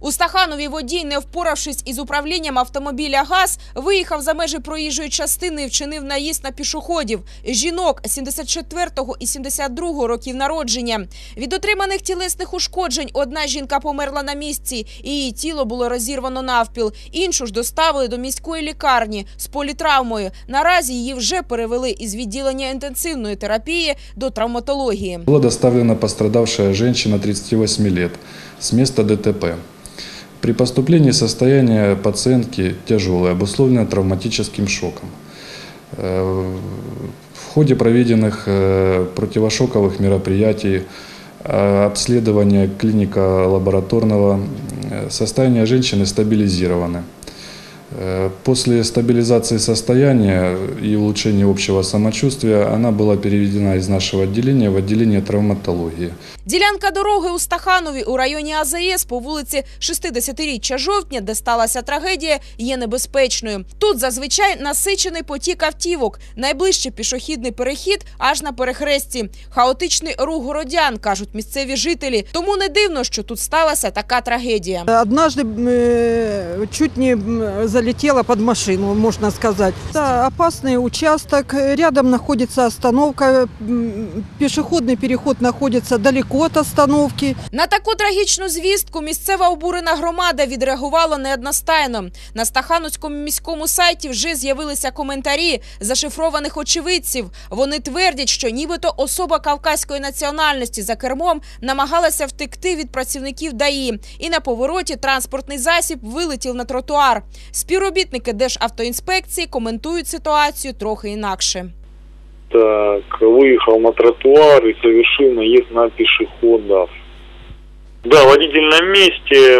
У Стаханові водій, не впоравшись із управлінням автомобіля ГАЗ, виїхав за межі проїжджої частини і вчинив наїзд на пішоходів. Жінок 74-го і 72-го років народження. Від отриманих тілесних ушкоджень одна жінка померла на місці, і її тіло було розірвано навпіл. Іншу ж доставили до міської лікарні з політравмою. Наразі її вже перевели із відділення інтенсивної терапії до травматології. Была доставлена пострадавшая женщина 38 лет с места ДТП. При поступлении состояние пациентки тяжелое, обусловлено травматическим шоком. Э, В ходе проведенных э, противошоковых мероприятий, э, обследования клиника лабораторного, состояние женщины стабилизировано. Э, После стабилизации состояния и улучшения общего самочувствия она была переведена из нашего отделения в отделение травматологии. Ділянка дороги у Стаханові у районі АЗС по вулиці 60-річчя жовтня, де сталася трагедія, є небезпечною. Тут зазвичай насичений потік автівок. Найближчий пішохідний перехід аж на перехресті. Хаотичний рух городян, кажуть місцеві жителі. Тому не дивно, що тут сталася така трагедія. Однажды э, чуть не м, залетела под машину, можно сказать. Это опасный участок. Рядом находится остановка. М, Пешеходный переход находится далеко от остановки. На таку трагічну звістку місцева обурена громада відреагувала неодностайно. На Стахановському міському сайті вже з'явилися коментарі зашифрованих очевидців. Вони твердять, що нібито особа кавказької національності за кермом намагалася втекти від працівників ДАІ, і на повороті транспортний засіб вилетів на тротуар. Співробітники Державтоінспекції коментують ситуацію трохи інакше. Так, выехал на тротуар и совершил наезд на пешеходов. Да, водитель на месте,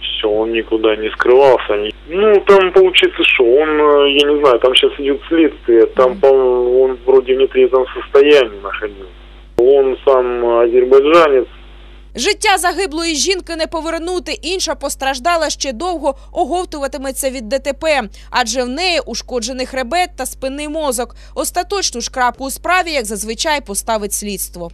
все, он никуда не скрывался. ни- Ну, там получается, что он, э, я не знаю, там сейчас идет следствие, там по- он вроде в нетрезвом состоянии находился. Он сам азербайджанец, Життя загиблої жінки не повернути. Інша постраждала ще довго, оговтуватиметься від ДТП, адже в неї ушкоджений хребет та спинний мозок. Остаточну ж крапку у справі, як зазвичай, поставить слідство.